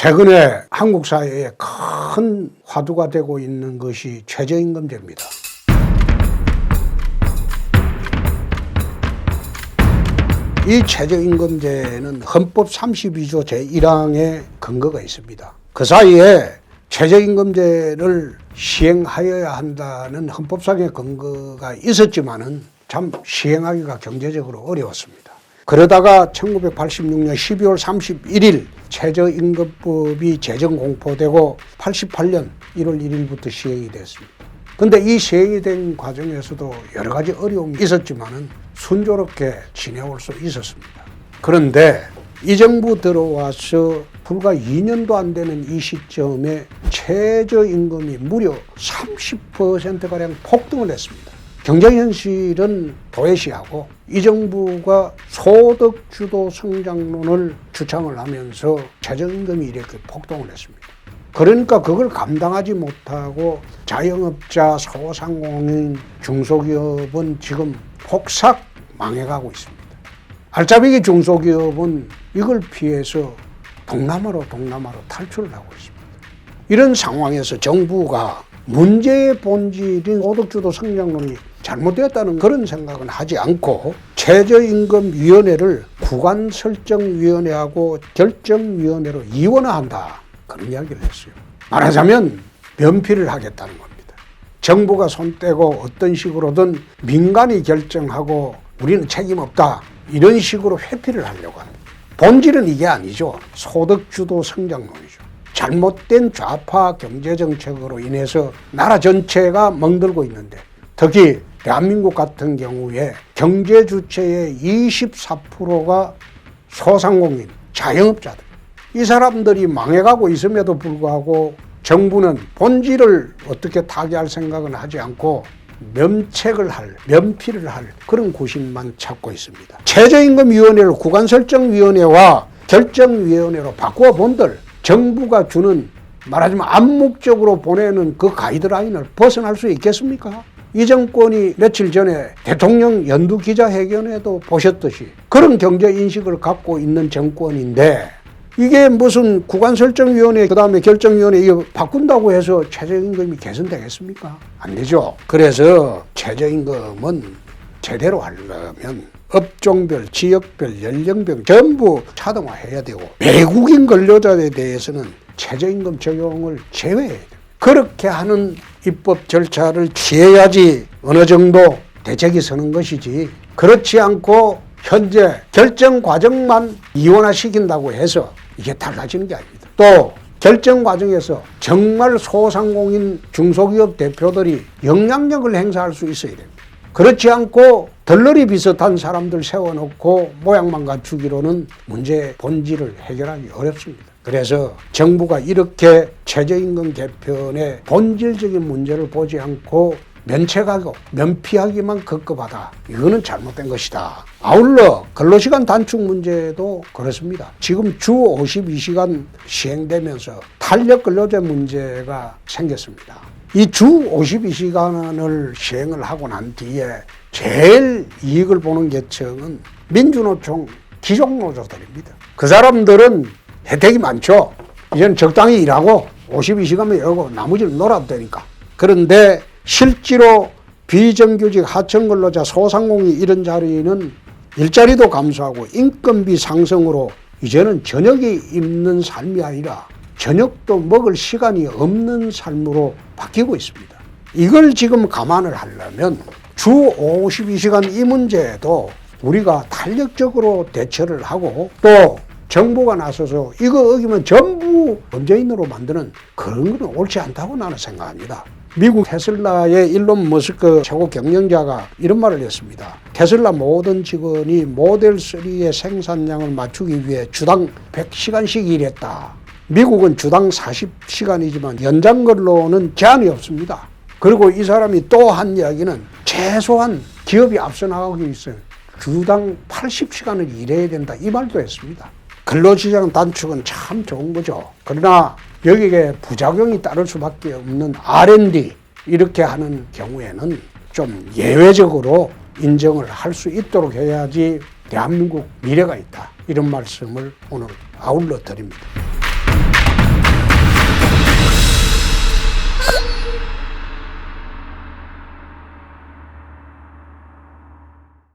최근에 한국 사회에 큰 화두가 되고 있는 것이 최저임금제입니다. 이 최저임금제는 헌법 32조 제1항에 근거가 있습니다. 그 사이에 최저임금제를 시행하여야 한다는 헌법상의 근거가 있었지만은 참 시행하기가 경제적으로 어려웠습니다. 그러다가 1986년 12월 31일 최저임금법이 제정 공포되고 88년 1월 1일부터 시행이 됐습니다. 근데 이 시행이 된 과정에서도 여러 가지 어려움이 있었지만은 순조롭게 지내올 수 있었습니다. 그런데 이 정부 들어와서 불과 2년도 안 되는 이 시점에 최저임금이 무려 30%가량 폭등을 했습니다. 경제 현실은 도외시하고 이 정부가 소득 주도 성장론을 주창을 하면서 최저임금이 이렇게 폭등을 했습니다. 그러니까 그걸 감당하지 못하고 자영업자, 소상공인, 중소기업은 지금 폭삭 망해가고 있습니다. 알짜배기 중소기업은 이걸 피해서 동남아로 동남아로 탈출을 하고 있습니다. 이런 상황에서 정부가 문제의 본질인 소득주도 성장론이 잘못되었다는 그런 생각은 하지 않고 최저임금위원회를 구간설정위원회하고 결정위원회로 이원화한다. 그런 이야기를 했어요. 말하자면 면피를 하겠다는 겁니다. 정부가 손 떼고 어떤 식으로든 민간이 결정하고 우리는 책임 없다. 이런 식으로 회피를 하려고 합니다. 본질은 이게 아니죠. 소득주도 성장론이죠. 잘못된 좌파 경제정책으로 인해서 나라 전체가 멍들고 있는데 특히 대한민국 같은 경우에 경제 주체의 24%가 소상공인, 자영업자들. 이 사람들이 망해가고 있음에도 불구하고 정부는 본질을 어떻게 타개할 생각은 하지 않고 면책을 할, 면피를 할 그런 구심만 찾고 있습니다. 최저임금위원회를 구간설정위원회와 결정위원회로 바꾸어 본들 정부가 주는 말하자면 암묵적으로 보내는 그 가이드라인을 벗어날 수 있겠습니까? 이 정권이 며칠 전에 대통령 연두 기자회견에도 보셨듯이 그런 경제 인식을 갖고 있는 정권인데 이게 무슨 구간설정위원회 그다음에 결정위원회 이거 바꾼다고 해서 최저임금이 개선되겠습니까? 안 되죠. 그래서 최저임금은 제대로 하려면 업종별, 지역별, 연령별 전부 차등화해야 되고 외국인 근로자에 대해서는 최저임금 적용을 제외해야 돼요. 그렇게 하는 입법 절차를 취해야지 어느 정도 대책이 서는 것이지 그렇지 않고 현재 결정 과정만 이원화 시킨다고 해서 이게 달라지는 게 아닙니다. 또 결정 과정에서 정말 소상공인 중소기업 대표들이 영향력을 행사할 수 있어야 됩니다. 그렇지 않고 덜러리 비슷한 사람들 세워놓고 모양만 갖추기로는 문제의 본질을 해결하기 어렵습니다. 그래서 정부가 이렇게 최저임금 개편의 본질적인 문제를 보지 않고 면책하고 면피하기만 급급하다. 이거는 잘못된 것이다. 아울러 근로시간 단축 문제도 그렇습니다. 지금 주 52시간 시행되면서 탄력 근로제 문제가 생겼습니다. 이 주 52시간을 시행을 하고 난 뒤에 제일 이익을 보는 계층은 민주노총 기종노조들입니다. 그 사람들은 혜택이 많죠. 이제는 적당히 일하고 52시간만 일하고 나머지는 놀아도 되니까. 그런데 실제로 비정규직 하청 근로자 소상공인 이런 자리는 일자리도 감소하고 인건비 상승으로 이제는 저녁이 입는 삶이 아니라 저녁도 먹을 시간이 없는 삶으로 바뀌고 있습니다. 이걸 지금 감안을 하려면 주 52시간 이 문제에도 우리가 탄력적으로 대처를 하고 또 정부가 나서서 이거 어기면 전부 범죄인으로 만드는 그런 건 옳지 않다고 나는 생각합니다. 미국 테슬라의 일론 머스크 최고 경영자가 이런 말을 했습니다. 테슬라 모든 직원이 모델 3의 생산량을 맞추기 위해 주당 100시간씩 일했다. 미국은 주당 40시간이지만 연장 근로는 제한이 없습니다. 그리고 이 사람이 또 한 이야기는 최소한 기업이 앞서 나가기 위해서 주당 80시간을 일해야 된다. 이 말도 했습니다. 근로시장 단축은 참 좋은 거죠. 그러나 여기에 부작용이 따를 수밖에 없는 R&D 이렇게 하는 경우에는 좀 예외적으로 인정을 할 수 있도록 해야지 대한민국 미래가 있다. 이런 말씀을 오늘 아울러 드립니다.